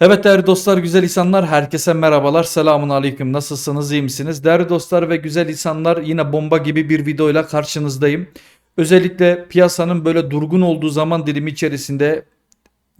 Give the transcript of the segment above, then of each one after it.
Evet değerli dostlar, güzel insanlar, herkese merhabalar. Selamun aleyküm. Nasılsınız, iyi misiniz? Değerli dostlar ve güzel insanlar, yine bomba gibi bir videoyla karşınızdayım. Özellikle piyasanın böyle durgun olduğu zaman dilimi içerisinde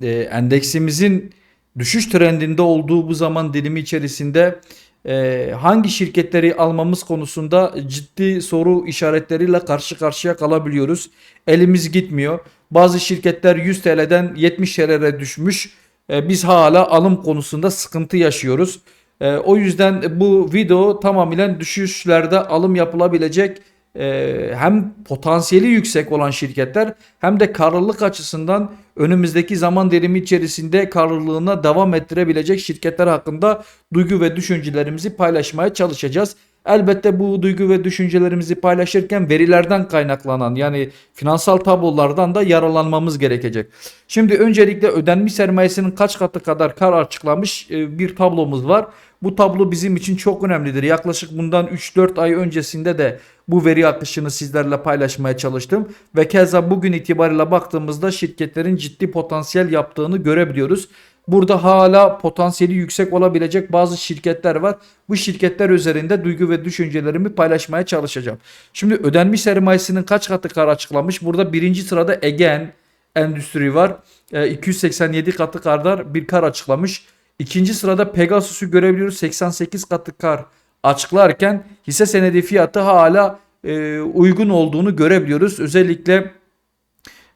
e, endeksimizin düşüş trendinde olduğu bu zaman dilimi içerisinde e, hangi şirketleri almamız konusunda ciddi soru işaretleriyle karşı karşıya kalabiliyoruz. Elimiz gitmiyor. Bazı şirketler 100 TL'den 70 TL'ye düşmüş. E, biz hala alım konusunda sıkıntı yaşıyoruz. E, o yüzden bu video tamamen düşüşlerde alım yapılabilecek e, hem potansiyeli yüksek olan şirketler hem de karlılık açısından önümüzdeki zaman dilimi içerisinde karlılığına devam ettirebilecek şirketler hakkında duygu ve düşüncelerimizi paylaşmaya çalışacağız. Elbette bu duygu ve düşüncelerimizi paylaşırken verilerden kaynaklanan yani finansal tablolardan da yaralanmamız gerekecek. Şimdi öncelikle ödenmiş sermayesinin kaç katı kadar kar açıklamış e, bir tablomuz var. Bu tablo bizim için çok önemlidir. Yaklaşık bundan 3-4 ay öncesinde de bu veri akışını sizlerle paylaşmaya çalıştım. Ve keza bugün itibariyle baktığımızda şirketlerin ciddi potansiyel yaptığını görebiliyoruz. Burada hala potansiyeli yüksek olabilecek bazı şirketler var. Bu şirketler üzerinde duygu ve düşüncelerimi paylaşmaya çalışacağım. Şimdi ödenmiş sermayesinin kaç katı kar açıklamış? Burada birinci sırada Egen Endüstri var. E, 287 katı kadar bir kar açıklamış. İkinci sırada Pegasus'u görebiliyoruz 88 katı kar açıklarken hisse senedi fiyatı hala e, uygun olduğunu görebiliyoruz. Özellikle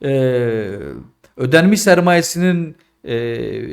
e, ödenmiş sermayesinin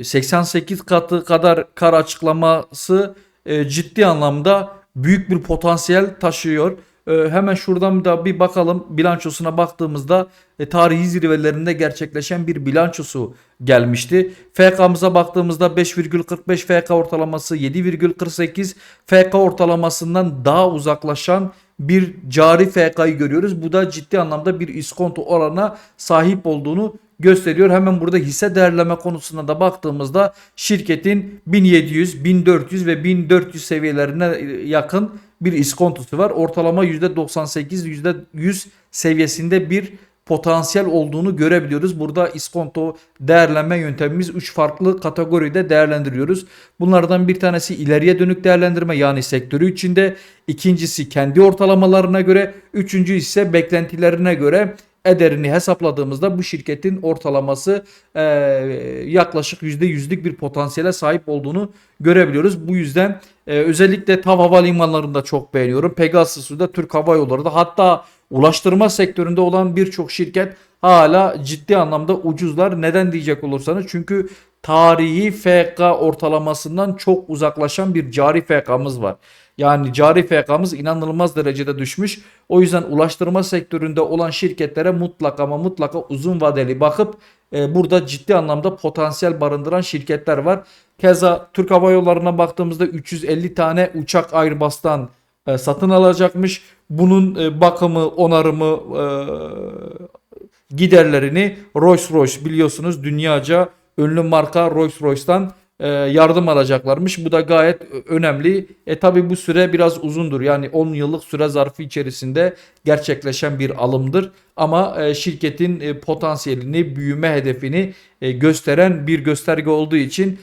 88 katı kadar kar açıklaması e, ciddi anlamda büyük bir potansiyel taşıyor. E, hemen şuradan da bir bakalım bilançosuna baktığımızda e, tarihi zirvelerinde gerçekleşen bir bilançosu gelmişti. FK'mıza baktığımızda 5,45 FK ortalaması 7,48 FK ortalamasından daha uzaklaşan bir cari FK'yı görüyoruz. Bu da ciddi anlamda bir iskonto oranına sahip olduğunu gösteriyor. Hemen burada hisse değerleme konusuna da baktığımızda şirketin 1700, 1400 ve 1400 seviyelerine yakın bir iskontosu var. Ortalama %98, %100 seviyesinde bir potansiyel olduğunu görebiliyoruz. Burada iskonto değerlenme yöntemimiz 3 farklı kategoride değerlendiriyoruz. Bunlardan bir tanesi ileriye dönük değerlendirme yani sektörü içinde, ikincisi kendi ortalamalarına göre, üçüncü ise beklentilerine göre ederini hesapladığımızda bu şirketin ortalaması e, yaklaşık %100'lük bir potansiyele sahip olduğunu görebiliyoruz. Bu yüzden e, özellikle TAV havalimanlarında çok beğeniyorum. Pegasus'u da Türk Hava Yolları da hatta ulaştırma sektöründe olan birçok şirket hala ciddi anlamda ucuzlar. Neden diyecek olursanız çünkü tarihi FK ortalamasından çok uzaklaşan bir cari FK'mız var. Yani cari FK'mız inanılmaz derecede düşmüş. O yüzden ulaştırma sektöründe olan şirketlere mutlaka ama mutlaka uzun vadeli bakıp e, burada ciddi anlamda potansiyel barındıran şirketler var. Keza Türk Hava Yolları'na baktığımızda 350 tane uçak Airbus'tan e, satın alacakmış. Bunun e, bakımı, onarımı, e, giderlerini Rolls-Royce biliyorsunuz dünyaca ünlü marka Rolls-Royce'tan e, yardım alacaklarmış. Bu da gayet önemli. E tabi bu süre biraz uzundur. Yani 10 yıllık süre zarfı içerisinde gerçekleşen bir alımdır. Ama e, şirketin e, potansiyelini, büyüme hedefini gösteren bir gösterge olduğu için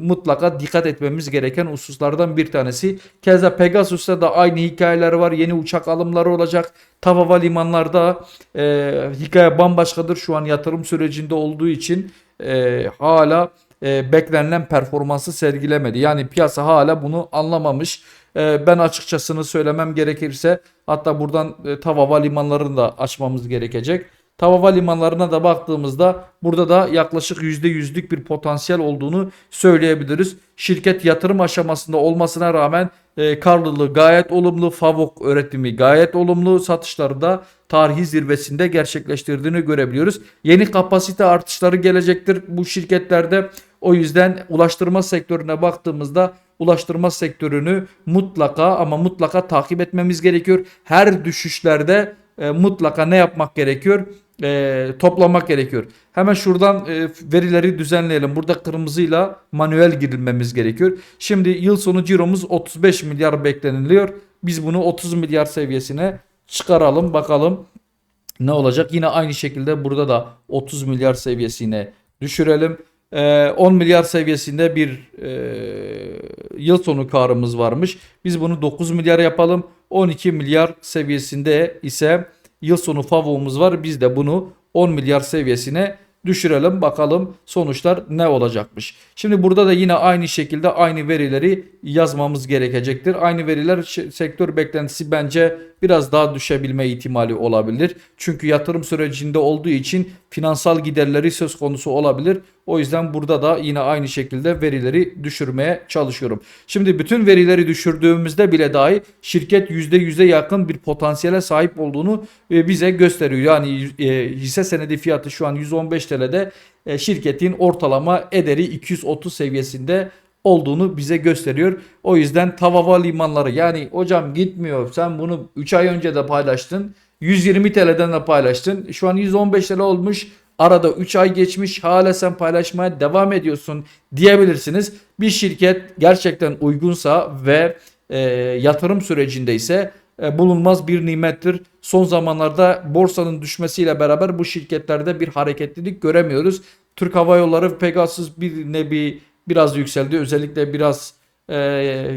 mutlaka dikkat etmemiz gereken hususlardan bir tanesi. Keza Pegasus'ta da aynı hikayeler var. Yeni uçak alımları olacak. TAV Havalimanlar'da e, hikaye bambaşkadır. Şu an yatırım sürecinde olduğu için e, hala e, beklenilen performansı sergilemedi. Yani piyasa hala bunu anlamamış. E, ben açıkçasını söylemem gerekirse hatta buradan e, TAV havalimanlarını da açmamız gerekecek. TAV havalimanlarına da baktığımızda burada da yaklaşık %100'lük bir potansiyel olduğunu söyleyebiliriz. Şirket yatırım aşamasında olmasına rağmen e, karlılığı gayet olumlu, Favok üretimi gayet olumlu, satışları da tarihi zirvesinde gerçekleştirdiğini görebiliyoruz. Yeni kapasite artışları gelecektir bu şirketlerde. O yüzden ulaştırma sektörüne baktığımızda ulaştırma sektörünü mutlaka ama mutlaka takip etmemiz gerekiyor. Her düşüşlerde e, mutlaka ne yapmak gerekiyor? E, toplamak gerekiyor. Hemen şuradan e, verileri düzenleyelim. Burada kırmızıyla manuel girilmemiz gerekiyor. Şimdi yıl sonu ciromuz 35 milyar bekleniliyor. Biz bunu 30 milyar seviyesine çıkaralım bakalım ne olacak. Yine aynı şekilde burada da 30 milyar seviyesine düşürelim. e, 10 milyar seviyesinde bir e, yıl sonu karımız varmış. Biz bunu 9 milyar yapalım. 12 milyar seviyesinde ise yıl sonu FAVO'muz var. Biz de bunu 10 milyar seviyesine düşürelim bakalım sonuçlar ne olacakmış. Şimdi burada da yine aynı şekilde aynı verileri yazmamız gerekecektir. Aynı veriler sektör beklentisi bence biraz daha düşebilme ihtimali olabilir. Çünkü yatırım sürecinde olduğu için finansal giderleri söz konusu olabilir. O yüzden burada da yine aynı şekilde verileri düşürmeye çalışıyorum. Şimdi bütün verileri düşürdüğümüzde bile dahi şirket %100'e yakın bir potansiyele sahip olduğunu e, bize gösteriyor. Yani e, hisse senedi fiyatı şu an 115 TL'de e, şirketin ortalama ederi 230 seviyesinde olduğunu bize gösteriyor. O yüzden Tavava limanları yani hocam gitmiyor sen bunu 3 ay önce de paylaştın 120 TL'den de paylaştın şu an 115 TL olmuş arada 3 ay geçmiş hala sen paylaşmaya devam ediyorsun diyebilirsiniz. Bir şirket gerçekten uygunsa ve e, yatırım sürecindeyse e, bulunmaz bir nimettir. Son zamanlarda borsanın düşmesiyle beraber bu şirketlerde bir hareketlilik göremiyoruz. Türk Hava Yolları Pegasus bir nebi biraz yükseldi. Özellikle biraz e,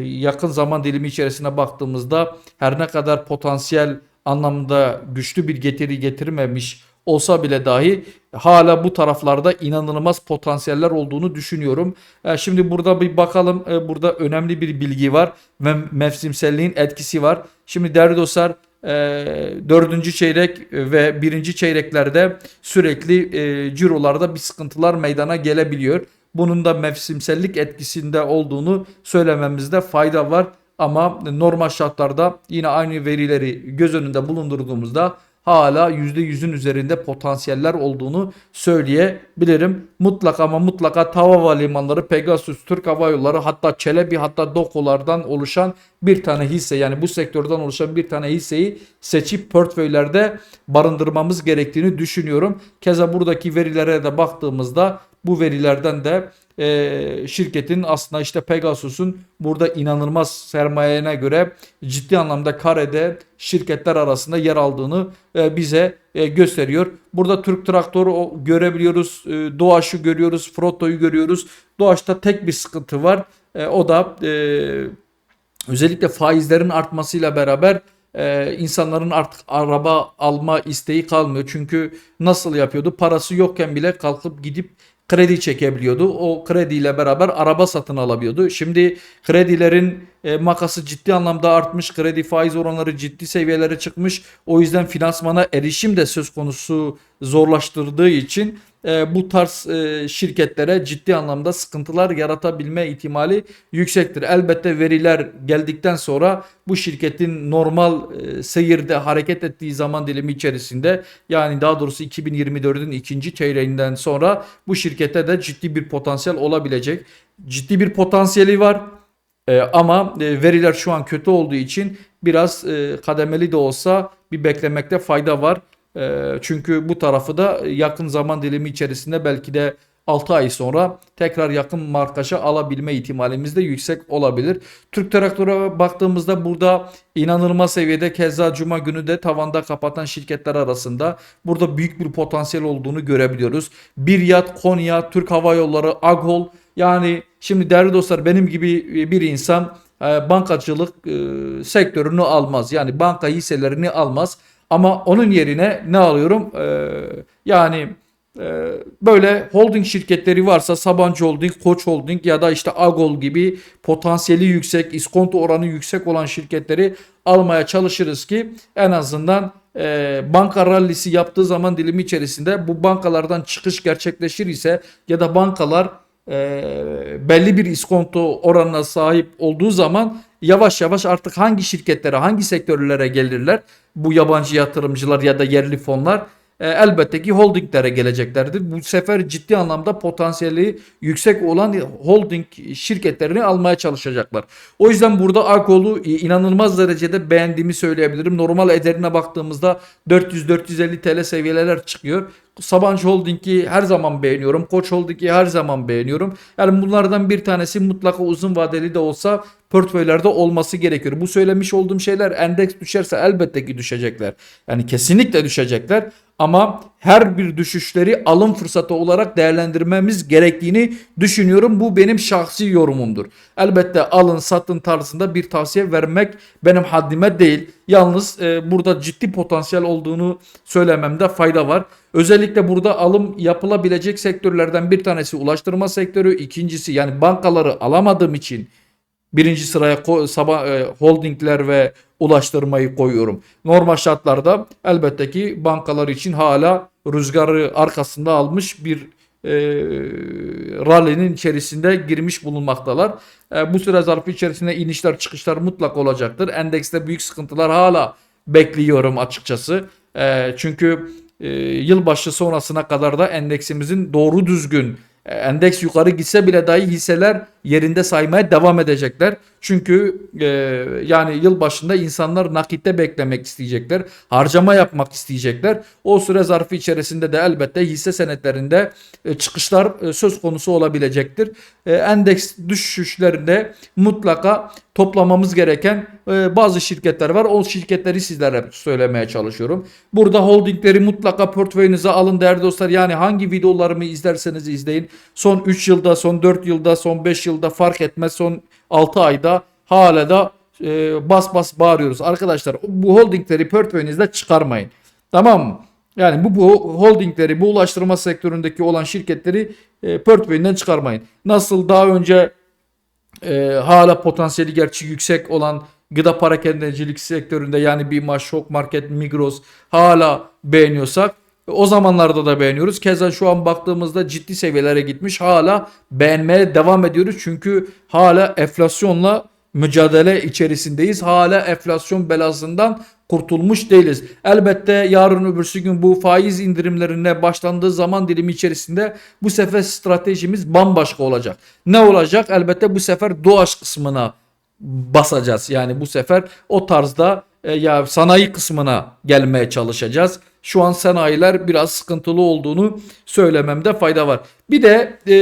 yakın zaman dilimi içerisine baktığımızda her ne kadar potansiyel anlamda güçlü bir getiri getirmemiş olsa bile dahi hala bu taraflarda inanılmaz potansiyeller olduğunu düşünüyorum. E, Şimdi burada bir bakalım. E, Burada önemli bir bilgi var ve mevsimselliğin etkisi var. Şimdi değerli dostlar e, dördüncü çeyrek ve birinci çeyreklerde sürekli cirolarda bir sıkıntılar meydana gelebiliyor. Bunun da mevsimsellik etkisinde olduğunu söylememizde fayda var. Ama normal şartlarda yine aynı verileri göz önünde bulundurduğumuzda hala %100'ün üzerinde potansiyeller olduğunu söyleyebilirim. Mutlaka ama mutlaka Tavava limanları, Pegasus, Türk Hava Yolları hatta Çelebi hatta Dokolardan oluşan bir tane hisse yani bu sektörden oluşan bir tane hisseyi seçip portföylerde barındırmamız gerektiğini düşünüyorum. Keza buradaki verilere de baktığımızda bu verilerden de e, şirketin aslında işte Pegasus'un burada inanılmaz sermayene göre ciddi anlamda karede şirketler arasında yer aldığını e, bize e, gösteriyor. Burada Türk Traktörü görebiliyoruz, e, Doğaç'ı görüyoruz, Frotto'yu görüyoruz. Doğaç'ta tek bir sıkıntı var. E, o da e, özellikle faizlerin artmasıyla beraber e, insanların artık araba alma isteği kalmıyor. Çünkü nasıl yapıyordu? Parası yokken bile kalkıp gidip kredi çekebiliyordu. O krediyle beraber araba satın alabiliyordu. Şimdi kredilerin e, makası ciddi anlamda artmış. Kredi faiz oranları ciddi seviyelere çıkmış. O yüzden finansmana erişim de söz konusu zorlaştırdığı için e, bu tarz e, şirketlere ciddi anlamda sıkıntılar yaratabilme ihtimali yüksektir. Elbette veriler geldikten sonra bu şirketin normal e, seyirde hareket ettiği zaman dilimi içerisinde yani daha doğrusu 2024'ün ikinci çeyreğinden sonra bu şirkete de ciddi bir potansiyel olabilecek. Ciddi bir potansiyeli var. E, ama e, veriler şu an kötü olduğu için biraz e, kademeli de olsa bir beklemekte fayda var. E, çünkü bu tarafı da yakın zaman dilimi içerisinde belki de 6 ay sonra tekrar yakın markaja alabilme ihtimalimiz de yüksek olabilir. Türk Traktör'e baktığımızda burada inanılmaz seviyede keza Cuma günü de tavanda kapatan şirketler arasında burada büyük bir potansiyel olduğunu görebiliyoruz. Biryat, Konya, Türk Hava Yolları, Aghol yani şimdi değerli dostlar benim gibi bir insan e, bankacılık e, sektörünü almaz. Yani banka hisselerini almaz. Ama onun yerine ne alıyorum? E, yani e, böyle holding şirketleri varsa Sabancı Holding, Koç Holding ya da işte Agol gibi potansiyeli yüksek, iskonto oranı yüksek olan şirketleri almaya çalışırız ki en azından e, banka rallisi yaptığı zaman dilimi içerisinde bu bankalardan çıkış gerçekleşir ise ya da bankalar e, belli bir iskonto oranına sahip olduğu zaman yavaş yavaş artık hangi şirketlere, hangi sektörlere gelirler? Bu yabancı yatırımcılar ya da yerli fonlar e, elbette ki holdinglere geleceklerdir. Bu sefer ciddi anlamda potansiyeli yüksek olan holding şirketlerini almaya çalışacaklar. O yüzden burada Akol'u inanılmaz derecede beğendiğimi söyleyebilirim. Normal ederine baktığımızda 400-450 TL seviyeler çıkıyor. Sabancı Holding'i her zaman beğeniyorum. Koç Holding'i her zaman beğeniyorum. Yani bunlardan bir tanesi mutlaka uzun vadeli de olsa portföylerde olması gerekiyor. Bu söylemiş olduğum şeyler endeks düşerse elbette ki düşecekler. Yani kesinlikle düşecekler. Ama her bir düşüşleri alım fırsatı olarak değerlendirmemiz gerektiğini düşünüyorum. Bu benim şahsi yorumumdur. Elbette alın satın tarzında bir tavsiye vermek benim haddime değil. Yalnız e, burada ciddi potansiyel olduğunu söylememde fayda var. Özellikle burada alım yapılabilecek sektörlerden bir tanesi ulaştırma sektörü, ikincisi yani bankaları alamadığım için birinci sıraya sabah e, holdingler ve ulaştırmayı koyuyorum. Normal şartlarda elbette ki bankalar için hala rüzgarı arkasında almış bir e, rally'nin içerisinde girmiş bulunmaktalar. E, bu süre zarfı içerisinde inişler çıkışlar mutlak olacaktır. Endekste büyük sıkıntılar hala bekliyorum açıkçası. E, çünkü e, yılbaşı sonrasına kadar da endeksimizin doğru düzgün e, endeks yukarı gitse bile dahi hisseler yerinde saymaya devam edecekler. Çünkü e, yani yıl başında insanlar nakitte beklemek isteyecekler. Harcama yapmak isteyecekler. O süre zarfı içerisinde de elbette hisse senetlerinde e, çıkışlar e, söz konusu olabilecektir. E, endeks düşüşlerinde mutlaka toplamamız gereken e, bazı şirketler var. O şirketleri sizlere söylemeye çalışıyorum. Burada holdingleri mutlaka portföyünüze alın değerli dostlar. Yani hangi videolarımı izlerseniz izleyin. Son 3 yılda, son 4 yılda, son 5 yılda fark etmez. Son 6 ayda hala da e, bas bas bağırıyoruz. Arkadaşlar bu holdingleri portföyünüzde çıkarmayın. Tamam mı? Yani bu, bu holdingleri, bu ulaştırma sektöründeki olan şirketleri e, portföyünden çıkarmayın. Nasıl daha önce e, hala potansiyeli gerçi yüksek olan gıda parakendecilik sektöründe yani Bima, Şok Market, Migros hala beğeniyorsak o zamanlarda da beğeniyoruz. Keza şu an baktığımızda ciddi seviyelere gitmiş. Hala beğenmeye devam ediyoruz. Çünkü hala enflasyonla mücadele içerisindeyiz. Hala enflasyon belasından kurtulmuş değiliz. Elbette yarın öbürsü gün bu faiz indirimlerine başlandığı zaman dilimi içerisinde bu sefer stratejimiz bambaşka olacak. Ne olacak? Elbette bu sefer doğaç kısmına basacağız. Yani bu sefer o tarzda e, ya sanayi kısmına gelmeye çalışacağız. Şu an sanayiler biraz sıkıntılı olduğunu söylememde fayda var. Bir de e,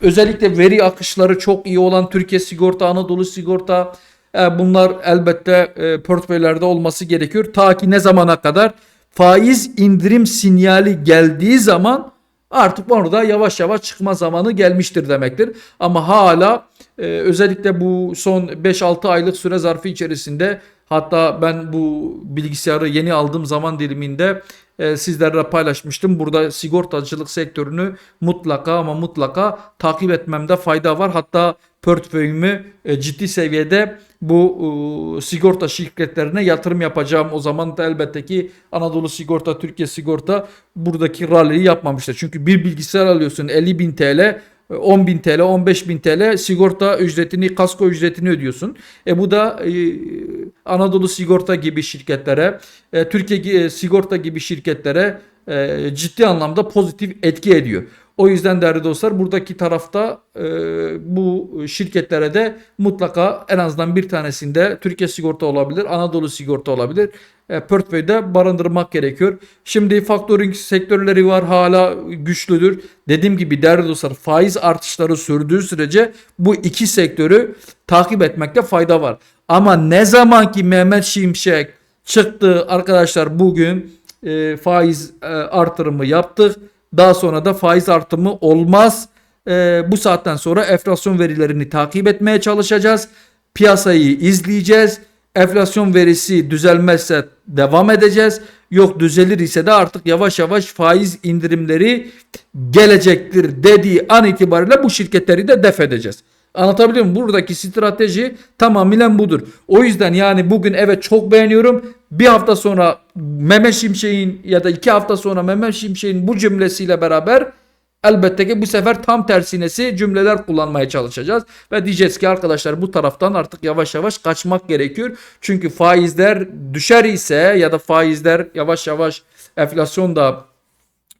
özellikle veri akışları çok iyi olan Türkiye Sigorta, Anadolu Sigorta e, bunlar elbette e, portföylerde olması gerekiyor. Ta ki ne zamana kadar faiz indirim sinyali geldiği zaman artık orada yavaş yavaş çıkma zamanı gelmiştir demektir. Ama hala e, özellikle bu son 5-6 aylık süre zarfı içerisinde hatta ben bu bilgisayarı yeni aldığım zaman diliminde e, sizlerle paylaşmıştım. Burada sigortacılık sektörünü mutlaka ama mutlaka takip etmemde fayda var. Hatta portföyümü e, ciddi seviyede bu e, sigorta şirketlerine yatırım yapacağım. O zaman da elbette ki Anadolu Sigorta, Türkiye Sigorta buradaki rally'yi yapmamışlar. Çünkü bir bilgisayar alıyorsun 50 bin TL 10 bin TL, 15 bin TL sigorta ücretini, kasko ücretini ödüyorsun. E bu da e, Anadolu Sigorta gibi şirketlere, e, Türkiye e, Sigorta gibi şirketlere e, ciddi anlamda pozitif etki ediyor. O yüzden değerli dostlar buradaki tarafta e, bu şirketlere de mutlaka en azından bir tanesinde Türkiye Sigorta olabilir, Anadolu Sigorta olabilir. E, portföyde barındırmak gerekiyor. Şimdi factoring sektörleri var hala güçlüdür. Dediğim gibi değerli dostlar faiz artışları sürdüğü sürece bu iki sektörü takip etmekte fayda var. Ama ne zaman ki Mehmet Şimşek çıktı arkadaşlar bugün e, faiz e, artırımı yaptık. Daha sonra da faiz artımı olmaz. E, bu saatten sonra enflasyon verilerini takip etmeye çalışacağız. Piyasayı izleyeceğiz. Enflasyon verisi düzelmezse devam edeceğiz. Yok düzelir ise de artık yavaş yavaş faiz indirimleri gelecektir dediği an itibariyle bu şirketleri de def edeceğiz. Anlatabiliyor muyum? Buradaki strateji tamamen budur. O yüzden yani bugün evet çok beğeniyorum. Bir hafta sonra Mehmet Şimşek'in ya da iki hafta sonra Mehmet Şimşek'in bu cümlesiyle beraber elbette ki bu sefer tam tersinesi cümleler kullanmaya çalışacağız. Ve diyeceğiz ki arkadaşlar bu taraftan artık yavaş yavaş kaçmak gerekiyor. Çünkü faizler düşer ise ya da faizler yavaş yavaş enflasyon da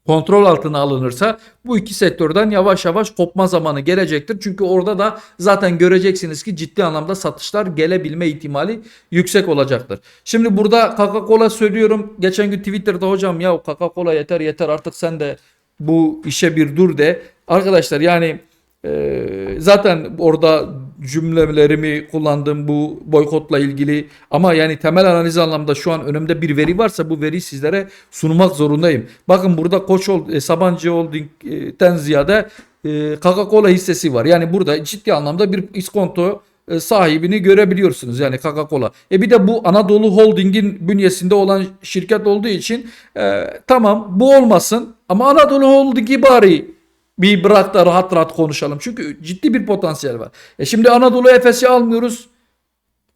kontrol altına alınırsa bu iki sektörden yavaş yavaş kopma zamanı gelecektir. Çünkü orada da zaten göreceksiniz ki ciddi anlamda satışlar gelebilme ihtimali yüksek olacaktır. Şimdi burada Coca-Cola söylüyorum. Geçen gün Twitter'da hocam ya Coca-Cola yeter yeter artık sen de bu işe bir dur de. Arkadaşlar yani e, zaten orada cümlelerimi kullandım bu boykotla ilgili ama yani temel analiz anlamda şu an önümde bir veri varsa bu veriyi sizlere sunmak zorundayım. Bakın burada Koç e, Sabancı Holding'den ziyade e, Coca-Cola hissesi var. Yani burada ciddi anlamda bir iskonto sahibini görebiliyorsunuz yani Coca-Cola. E bir de bu Anadolu Holding'in bünyesinde olan şirket olduğu için e, tamam bu olmasın ama Anadolu Holding'i bari bir bırak da rahat rahat konuşalım. Çünkü ciddi bir potansiyel var. E şimdi Anadolu Efes'i almıyoruz.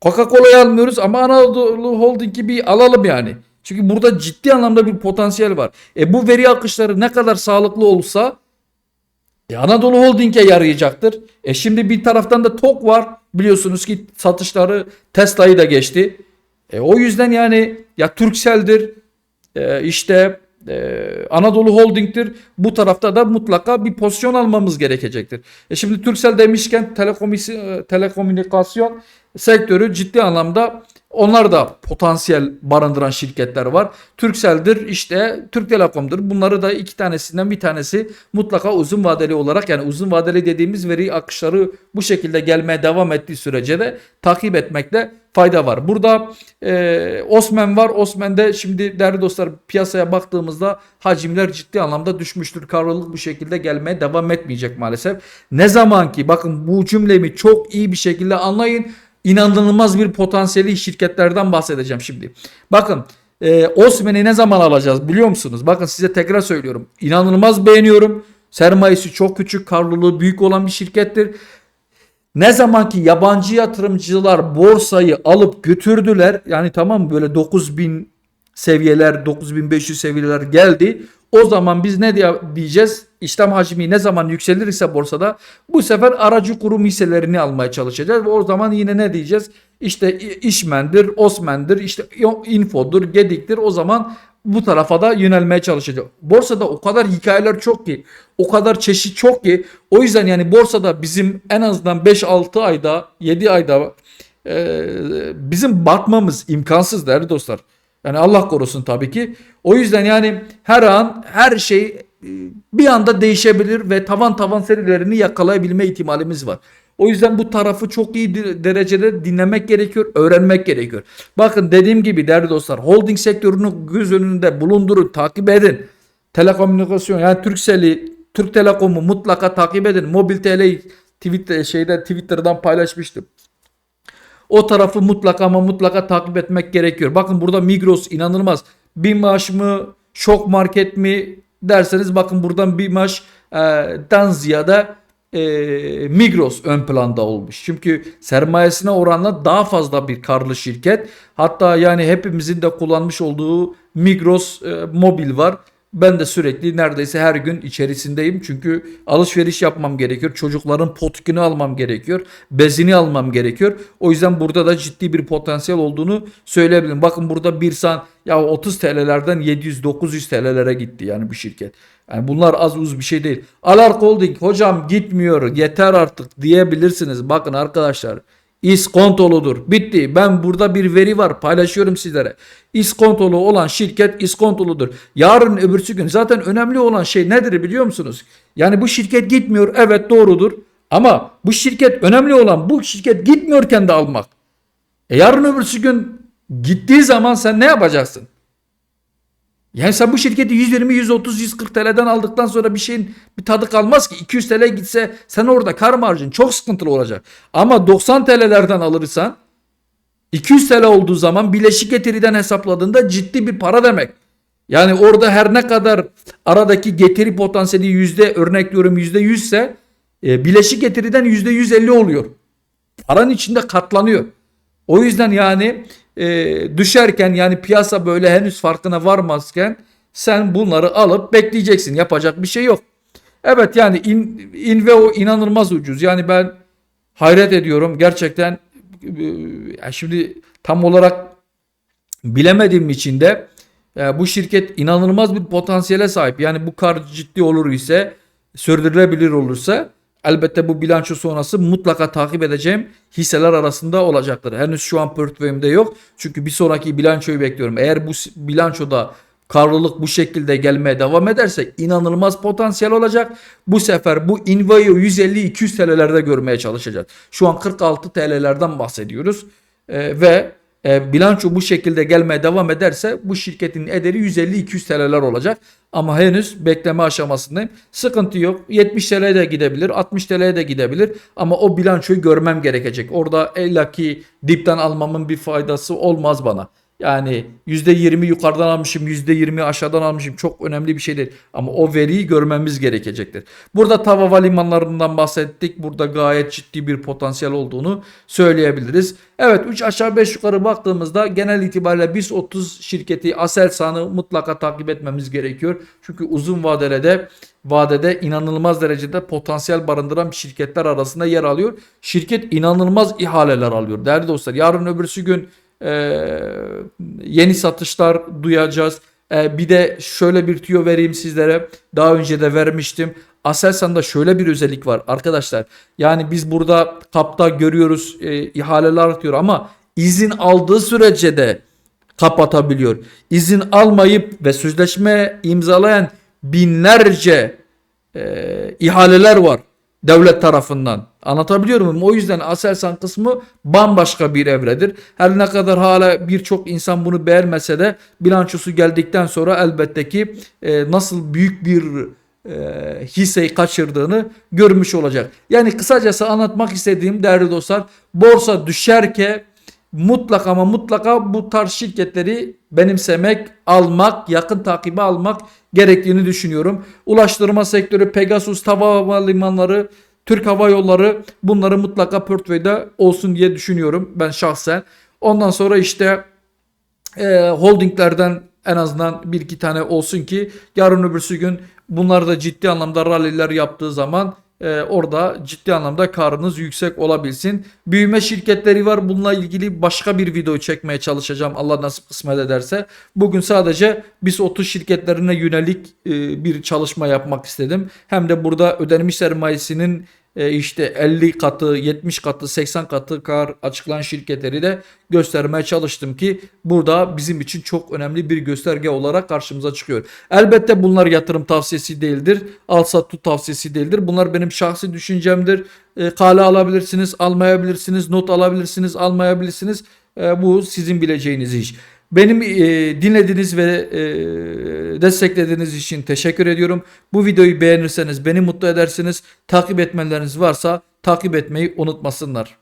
Coca-Cola'yı almıyoruz ama Anadolu Holding'i bir alalım yani. Çünkü burada ciddi anlamda bir potansiyel var. E bu veri akışları ne kadar sağlıklı olsa e Anadolu Holding'e yarayacaktır. E şimdi bir taraftan da TOK var. Biliyorsunuz ki satışları Tesla'yı da geçti. E o yüzden yani ya Turkcell'dir e, işte e, Anadolu Holding'tir. Bu tarafta da mutlaka bir pozisyon almamız gerekecektir. E şimdi Turkcell demişken telekomisi- e, telekomünikasyon sektörü ciddi anlamda onlar da potansiyel barındıran şirketler var. Turkcell'dir işte Türk Telekom'dur. Bunları da iki tanesinden bir tanesi mutlaka uzun vadeli olarak yani uzun vadeli dediğimiz veri akışları bu şekilde gelmeye devam ettiği sürece de takip etmekte fayda var. Burada e, Osman var. Osman'de şimdi değerli dostlar piyasaya baktığımızda hacimler ciddi anlamda düşmüştür. Karlılık bu şekilde gelmeye devam etmeyecek maalesef. Ne zaman ki bakın bu cümlemi çok iyi bir şekilde anlayın. İnanılmaz bir potansiyeli şirketlerden bahsedeceğim şimdi. Bakın e, Osman'ı ne zaman alacağız biliyor musunuz? Bakın size tekrar söylüyorum. İnanılmaz beğeniyorum. Sermayesi çok küçük, karlılığı büyük olan bir şirkettir. Ne zaman ki yabancı yatırımcılar borsayı alıp götürdüler yani tamam böyle 9000 seviyeler 9500 seviyeler geldi. O zaman biz ne diye- diyeceğiz? İşlem hacmi ne zaman yükselirse borsada bu sefer aracı kurum hisselerini almaya çalışacağız. Ve o zaman yine ne diyeceğiz? İşte İşmen'dir, Osman'dır, işte Info'dur, Gedik'tir. O zaman bu tarafa da yönelmeye çalışacak. Borsada o kadar hikayeler çok ki, o kadar çeşit çok ki. O yüzden yani borsada bizim en azından 5-6 ayda, 7 ayda e, bizim batmamız imkansız değerli dostlar. Yani Allah korusun tabii ki. O yüzden yani her an her şey e, bir anda değişebilir ve tavan tavan serilerini yakalayabilme ihtimalimiz var. O yüzden bu tarafı çok iyi de- derecede dinlemek gerekiyor, öğrenmek gerekiyor. Bakın dediğim gibi değerli dostlar, holding sektörünü göz önünde bulundurun, takip edin. Telekomünikasyon yani Turkcell'i, Türk Telekom'u mutlaka takip edin. Mobil TL'yi Twitter, şeyden, Twitter'dan paylaşmıştım. O tarafı mutlaka ama mutlaka takip etmek gerekiyor. Bakın burada Migros inanılmaz. Bimaş mı, Şok Market mi derseniz bakın buradan Bimaş'dan ziyade e, Migros ön planda olmuş. Çünkü sermayesine oranla daha fazla bir karlı şirket. Hatta yani hepimizin de kullanmış olduğu Migros e, mobil var. Ben de sürekli neredeyse her gün içerisindeyim. Çünkü alışveriş yapmam gerekiyor. Çocukların potkini almam gerekiyor. Bezini almam gerekiyor. O yüzden burada da ciddi bir potansiyel olduğunu söyleyebilirim. Bakın burada bir san ya 30 TL'lerden 700-900 TL'lere gitti yani bu şirket. Yani bunlar az uz bir şey değil. Alark Holding hocam gitmiyor yeter artık diyebilirsiniz. Bakın arkadaşlar İskontoludur. Bitti. Ben burada bir veri var paylaşıyorum sizlere. İskontolu olan şirket iskontoludur. Yarın öbürsü gün zaten önemli olan şey nedir biliyor musunuz? Yani bu şirket gitmiyor evet doğrudur. Ama bu şirket önemli olan bu şirket gitmiyorken de almak. E yarın öbürsü gün gittiği zaman sen ne yapacaksın? Yani sen bu şirketi 120, 130, 140 TL'den aldıktan sonra bir şeyin bir tadı kalmaz ki. 200 TL gitse sen orada kar marjın çok sıkıntılı olacak. Ama 90 TL'lerden alırsan 200 TL olduğu zaman bileşik getiriden hesapladığında ciddi bir para demek. Yani orada her ne kadar aradaki getiri potansiyeli yüzde örnek diyorum yüzde yüzse e, bileşik getiriden yüzde 150 oluyor. Paranın içinde katlanıyor. O yüzden yani e, düşerken yani piyasa böyle henüz farkına varmazken sen bunları alıp bekleyeceksin. Yapacak bir şey yok. Evet yani in, Inveo inanılmaz ucuz. Yani ben hayret ediyorum. Gerçekten e, şimdi tam olarak bilemediğim için de e, bu şirket inanılmaz bir potansiyele sahip. Yani bu kar ciddi olur ise sürdürülebilir olursa elbette bu bilanço sonrası mutlaka takip edeceğim hisseler arasında olacaktır. Henüz şu an portföyümde yok. Çünkü bir sonraki bilançoyu bekliyorum. Eğer bu bilançoda karlılık bu şekilde gelmeye devam ederse inanılmaz potansiyel olacak. Bu sefer bu Invaio 150-200 TL'lerde görmeye çalışacağız. Şu an 46 TL'lerden bahsediyoruz. Ee, ve e, bilanço bu şekilde gelmeye devam ederse bu şirketin ederi 150-200 TL'ler olacak. Ama henüz bekleme aşamasındayım. Sıkıntı yok. 70 TL'ye de gidebilir, 60 TL'ye de gidebilir. Ama o bilançoyu görmem gerekecek. Orada illaki dipten almamın bir faydası olmaz bana. Yani %20 yukarıdan almışım, %20 aşağıdan almışım çok önemli bir şey değil. Ama o veriyi görmemiz gerekecektir. Burada TAV havalimanlarından bahsettik. Burada gayet ciddi bir potansiyel olduğunu söyleyebiliriz. Evet 3 aşağı 5 yukarı baktığımızda genel itibariyle BIS 30 şirketi Aselsan'ı mutlaka takip etmemiz gerekiyor. Çünkü uzun vadede de vadede inanılmaz derecede potansiyel barındıran şirketler arasında yer alıyor. Şirket inanılmaz ihaleler alıyor. Değerli dostlar yarın öbürsü gün yeni satışlar duyacağız. Ee, bir de şöyle bir tüyo vereyim sizlere. Daha önce de vermiştim. Aselsan'da şöyle bir özellik var arkadaşlar. Yani biz burada kapta görüyoruz e, ihaleler artıyor ama izin aldığı sürece de kapatabiliyor. İzin almayıp ve sözleşme imzalayan binlerce e, ihaleler var devlet tarafından. Anlatabiliyor muyum? O yüzden Aselsan kısmı bambaşka bir evredir. Her ne kadar hala birçok insan bunu beğenmese de bilançosu geldikten sonra elbette ki e, nasıl büyük bir e, hisseyi kaçırdığını görmüş olacak. Yani kısacası anlatmak istediğim değerli dostlar borsa düşerken mutlaka ama mutlaka bu tarz şirketleri benimsemek, almak, yakın takibe almak gerektiğini düşünüyorum. Ulaştırma sektörü, Pegasus, Hava Havalimanları, Türk Hava Yolları bunları mutlaka portföyde olsun diye düşünüyorum ben şahsen. Ondan sonra işte e, holdinglerden en azından bir iki tane olsun ki yarın öbürsü gün bunlar da ciddi anlamda ralliler yaptığı zaman e, orada ciddi anlamda karınız yüksek olabilsin. Büyüme şirketleri var. Bununla ilgili başka bir video çekmeye çalışacağım Allah nasip kısmet ederse. Bugün sadece biz 30 şirketlerine yönelik e, bir çalışma yapmak istedim. Hem de burada ödenmiş sermayesinin işte 50 katı, 70 katı, 80 katı kar açıklayan şirketleri de göstermeye çalıştım ki burada bizim için çok önemli bir gösterge olarak karşımıza çıkıyor. Elbette bunlar yatırım tavsiyesi değildir. Al sat tut tavsiyesi değildir. Bunlar benim şahsi düşüncemdir. E, kale alabilirsiniz, almayabilirsiniz, not alabilirsiniz, almayabilirsiniz. E, bu sizin bileceğiniz iş. Benim e, dinlediğiniz ve e, desteklediğiniz için teşekkür ediyorum. Bu videoyu beğenirseniz beni mutlu edersiniz. Takip etmeleriniz varsa takip etmeyi unutmasınlar.